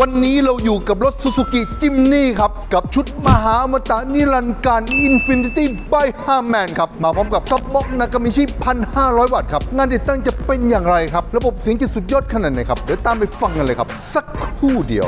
วันนี้เราอยู่กับรถ Suzuki จิมนี่ครับ กับชุดมหาอมตะนิรันดร์การ Infinity by Harman ครับ มาพร้อมกับซับบ็อกนากามิชิ 1,500 วัตต์ครับ งานติดตั้งจะเป็นอย่างไรครับ ระบบเสียงจะสุดยอดขนาดไหนครับ เดี๋ยวตามไปฟังกันเลยครับ สักครู่เดียว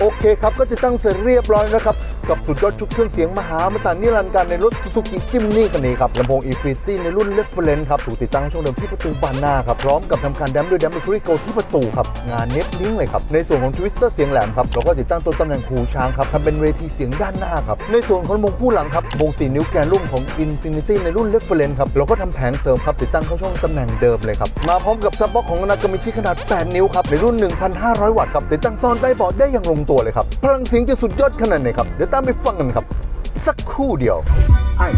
โอเคครับก็ติดตั้งเสร็จเรียบร้อยนะครับ กับสุดยอดชุดเครื่องเสียงมหาอมตะนิรันดร์การในรถ Suzuki Jimny คันนี้ครับลำโพง Infinity ในรุ่น Reference ครับถูกติดตั้งช่องเดิมที่ประตูบานหน้าครับพร้อมกับทำการแดมด้วยแดม Mercury Go ที่ประตูครับงานเน็ตลิงเลยครับในส่วนของทวิสเตอร์เสียงแหลมครับเราก็ติดตั้งตัวตำแหน่งหูช้างครับทำเป็นเวทีเสียงด้านหน้าครับในส่วนของลำโพงคู่หลังครับวง4นิ้วแกนรุ่นของ Infinity ในรุ่น Reference ครับเราก็ทำแผงเสริมครับติดตั้งเข้าช่องตำแหน่งเดิมเลยครับมาพร้อมกับซับบ็อกของนากามิชิขนาด 8 นิ้วครับในรุ่น 1,500 วัตต์ครับติดตั้งซ่อนใต้เบาะได้อย่างลงตัวเลยครับ พลังเสียงจะสุดยอดขนาดไหนครับ เดี๋ยวตามไปฟังกันครับ สักครู่เดียว Ay,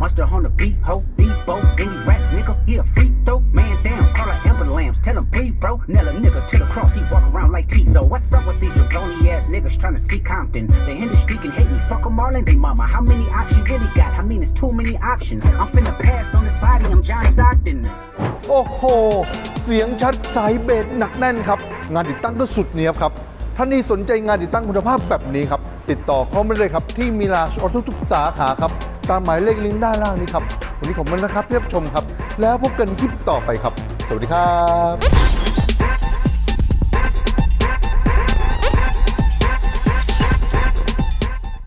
monster on the beat, ho, Debo, any rap nigga, he a freak throw, man down, call her ambulance, tell him breathe, bro, nail a nigga to the cross, he walk around like Tizo. What's up with these jabroni ass niggas trying to see Compton? The industry can hate me, fuck them all and they mama. How many options you really got? I mean, it's too many options. I'm finna pass on this body, I'm John Stockton. โอ้โห เสียงชัดสายเบสหนักแน่นครับ งานติดตั้งก็สุดเนียบครับ ท่านนี้สนใจงานติดตั้งคุณภาพแบบนี้ครับ ติดต่อเข้ามาเลยครับที่มิลาชออทุกสาขาครับ ตามหมายเลขลิงก์ด้านล่างนี้ครับ วันนี้ขอบคุณนะครับที่รับชมครับ แล้วพบกันคลิปต่อไปครับ สวัสดีครับ